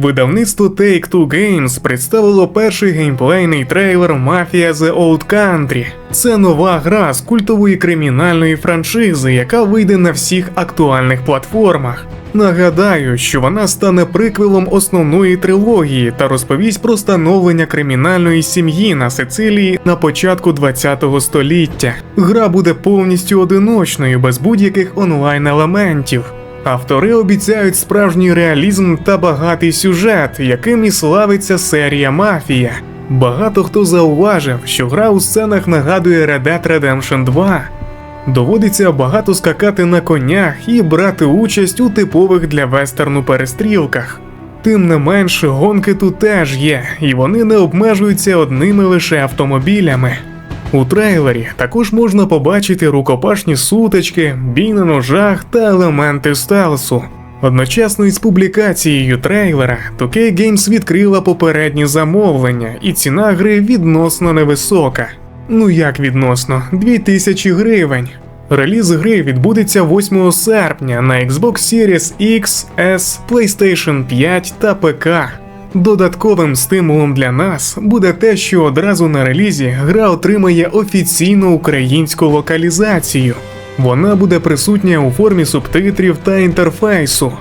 Видавництво Take-Two Games представило перший геймплейний трейлер Mafia The Old Country. Це нова гра з культової кримінальної франшизи, яка вийде на всіх актуальних платформах. Нагадаю, що вона стане приквелом основної трилогії та розповість про становлення кримінальної сім'ї на Сицилії на початку 20-го століття. Гра буде повністю одиночною, без будь-яких онлайн елементів. Автори обіцяють справжній реалізм та багатий сюжет, яким і славиться серія Мафія. Багато хто зауважив, що гра у сценах нагадує Red Dead Redemption 2. Доводиться багато скакати на конях і брати участь у типових для вестерну перестрілках. Тим не менш, гонки тут теж є, і вони не обмежуються одними лише автомобілями. У трейлері також можна побачити рукопашні сутички, бій на ножах та елементи стелсу. Одночасно із публікацією трейлера 2K Games відкрила попередні замовлення, і ціна гри відносно невисока. Ну як відносно, 2000 гривень. Реліз гри відбудеться 8 серпня на Xbox Series X, S, PlayStation 5 та ПК. Додатковим стимулом для нас буде те, що одразу на релізі гра отримає офіційну українську локалізацію. Вона буде присутня у формі субтитрів та інтерфейсу,